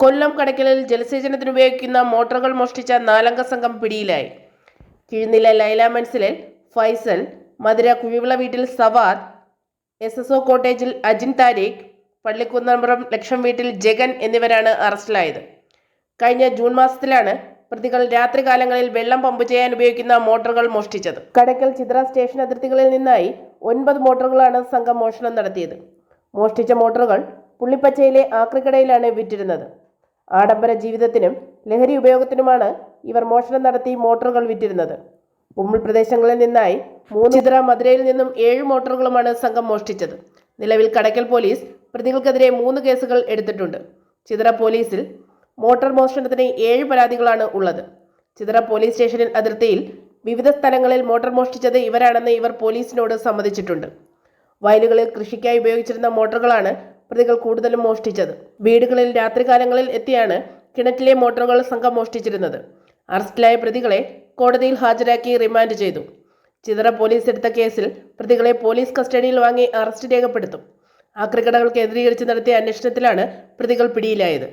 കൊല്ലം കടയ്ക്കലിൽ ജലസേചനത്തിന് ഉപയോഗിക്കുന്ന മോട്ടോറുകൾ മോഷ്ടിച്ച നാലംഗ സംഘം പിടിയിലായി. കിഴുന്നില ലൈല മൻസിലിൽ ഫൈസൽ മധുര കുഴിവിള വീട്ടിൽ സവാദ് എസ് എസ് ഒ കോട്ടേജിൽ അജിൻ താരിഖ് പള്ളിക്കുന്നമ്പുറം ലക്ഷം വീട്ടിൽ ജഗൻ എന്നിവരാണ് അറസ്റ്റിലായത്. കഴിഞ്ഞ ജൂൺ മാസത്തിലാണ് പ്രതികൾ രാത്രികാലങ്ങളിൽ വെള്ളം പമ്പ് ചെയ്യാൻ ഉപയോഗിക്കുന്ന മോട്ടോറുകൾ മോഷ്ടിച്ചത്. കടയ്ക്കൽ ചിത്ര സ്റ്റേഷൻ അതിർത്തികളിൽ നിന്നായി ഒൻപത് മോട്ടോറുകളാണ് സംഘം മോഷണം നടത്തിയത്. മോഷ്ടിച്ച മോട്ടോറുകൾ പുള്ളിപ്പച്ചയിലെ ആക്രിക്കടയിലാണ് വിറ്റിരുന്നത്. ആഡംബര ജീവിതത്തിനും ലഹരി ഉപയോഗത്തിനുമാണ് ഇവർ മോഷണം നടത്തി മോട്ടോറുകൾ വിറ്റിരുന്നത്. ഉമ്മിൾ പ്രദേശങ്ങളിൽ നിന്നായി മൂന്ന് ചിത്ര മധുരയിൽ നിന്നും ഏഴ് മോട്ടോറുകളുമാണ് സംഘം മോഷ്ടിച്ചത്. നിലവിൽ കടയ്ക്കൽ പോലീസ് പ്രതികൾക്കെതിരെ മൂന്ന് കേസുകൾ എടുത്തിട്ടുണ്ട്. ചിത്ര പോലീസിൽ മോട്ടോർ മോഷണത്തിന് ഏഴ് പരാതികളാണ് ഉള്ളത്. ചിത്ര പോലീസ് സ്റ്റേഷനിൽ അതിർത്തിയിൽ വിവിധ സ്ഥലങ്ങളിൽ മോട്ടോർ മോഷ്ടിച്ചത് ഇവരാണെന്ന് ഇവർ പോലീസിനോട് സമ്മതിച്ചിട്ടുണ്ട്. വയലുകളിൽ കൃഷിക്കായി ഉപയോഗിച്ചിരുന്ന മോട്ടോറുകളാണ് പ്രതികൾ കൂടുതലും മോഷ്ടിച്ചത്. വീടുകളിൽ രാത്രികാലങ്ങളിൽ എത്തിയാണ് കിണറ്റിലെ മോട്ടോറുകൾ സംഘം മോഷ്ടിച്ചിരുന്നത്. അറസ്റ്റിലായ പ്രതികളെ കോടതിയിൽ ഹാജരാക്കി റിമാൻഡ് ചെയ്തു. ചിതറ പോലീസ് എടുത്ത കേസിൽ പ്രതികളെ പോലീസ് കസ്റ്റഡിയിൽ വാങ്ങി അറസ്റ്റ് രേഖപ്പെടുത്തും. ആക്രിക്കടകൾ കേന്ദ്രീകരിച്ച് നടത്തിയ അന്വേഷണത്തിലാണ് പ്രതികൾ പിടിയിലായത്.